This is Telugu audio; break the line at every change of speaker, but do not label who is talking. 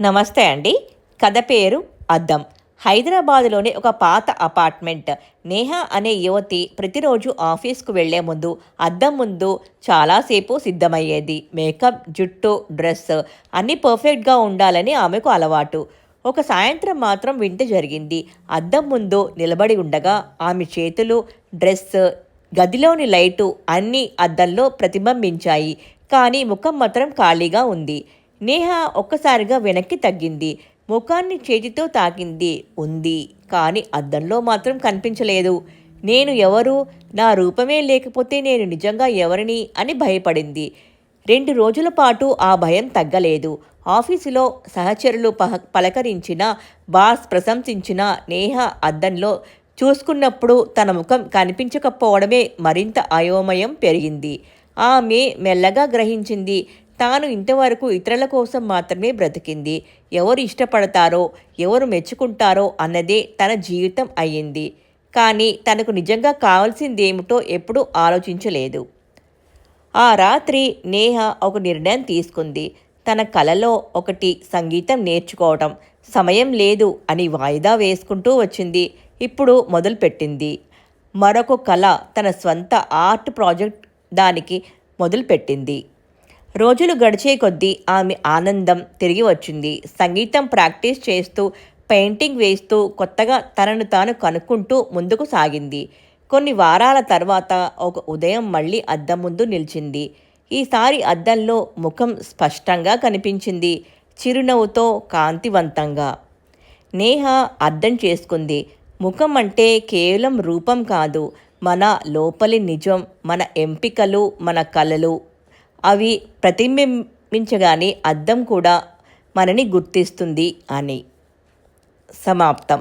నమస్తే అండి. కథ పేరు అద్దం. హైదరాబాద్లోని ఒక పాత అపార్ట్మెంట్. నేహ అనే యువతి ప్రతిరోజు ఆఫీస్కు వెళ్ళే ముందు అద్దం ముందు చాలాసేపు సిద్ధమయ్యేది. మేకప్ జుట్టు డ్రెస్ అన్నీ పర్ఫెక్ట్గా ఉండాలని ఆమెకు అలవాటు. ఒక సాయంత్రం మాత్రం వింత జరిగింది. అద్దం ముందు నిలబడి ఉండగా ఆమె చేతులు డ్రెస్ గదిలోని లైటు అన్నీ అద్దంలో ప్రతిబింబించాయి. కానీ ముఖం మాత్రం ఖాళీగా ఉంది. నేహ ఒక్కసారిగా వెనక్కి తగ్గింది. ముఖాన్ని చేతితో తాకింది ఉంది. కానీ అద్దంలో మాత్రం కనిపించలేదు. నేను ఎవరు? నా రూపమే లేకపోతే నేను నిజంగా ఎవరిని? అని భయపడింది. రెండు రోజుల పాటు ఆ భయం తగ్గలేదు. ఆఫీసులో సహచరులు పహ పలకరించిన బాస్ ప్రశంసించిన నేహ అద్దంలో చూసుకున్నప్పుడు తన ముఖం కనిపించకపోవడమే మరింత అయోమయం పెరిగింది. ఆమె మెల్లగా గ్రహించింది తాను ఇంతవరకు ఇతరుల కోసం మాత్రమే బ్రతికింది. ఎవరు ఇష్టపడతారో ఎవరు మెచ్చుకుంటారో అన్నదే తన జీవితం అయ్యింది. కానీ తనకు నిజంగా కావాల్సిందేమిటో ఎప్పుడూ ఆలోచించలేదు. ఆ రాత్రి నేహ ఒక నిర్ణయం తీసుకుంది. తన కలలో ఒకటి సంగీతం నేర్చుకోవటం. సమయం లేదు అని వాయిదా వేసుకుంటూ వచ్చింది. ఇప్పుడు మొదలుపెట్టింది. మరొక కళ తన స్వంత ఆర్ట్ ప్రాజెక్ట్ దానికి మొదలుపెట్టింది. రోజులు గడిచే కొద్దీ ఆమె ఆనందం తిరిగి వచ్చింది. సంగీతం ప్రాక్టీస్ చేస్తూ పెయింటింగ్ వేస్తూ కొత్తగా తనను తాను కనుక్కుంటూ ముందుకు సాగింది. కొన్ని వారాల తర్వాత ఒక ఉదయం మళ్ళీ అద్దం ముందు నిలిచింది. ఈసారి అద్దంలో ముఖం స్పష్టంగా కనిపించింది. చిరునవ్వుతో కాంతివంతంగా. నేహ అర్థం చేసుకుంది. ముఖం అంటే కేవలం రూపం కాదు. మన లోపలి నిజం మన ఎంపికలు మన కలలు అవి ప్రతిబింబించగానే అద్దం కూడా మనని గుర్తిస్తుంది అని. సమాప్తం.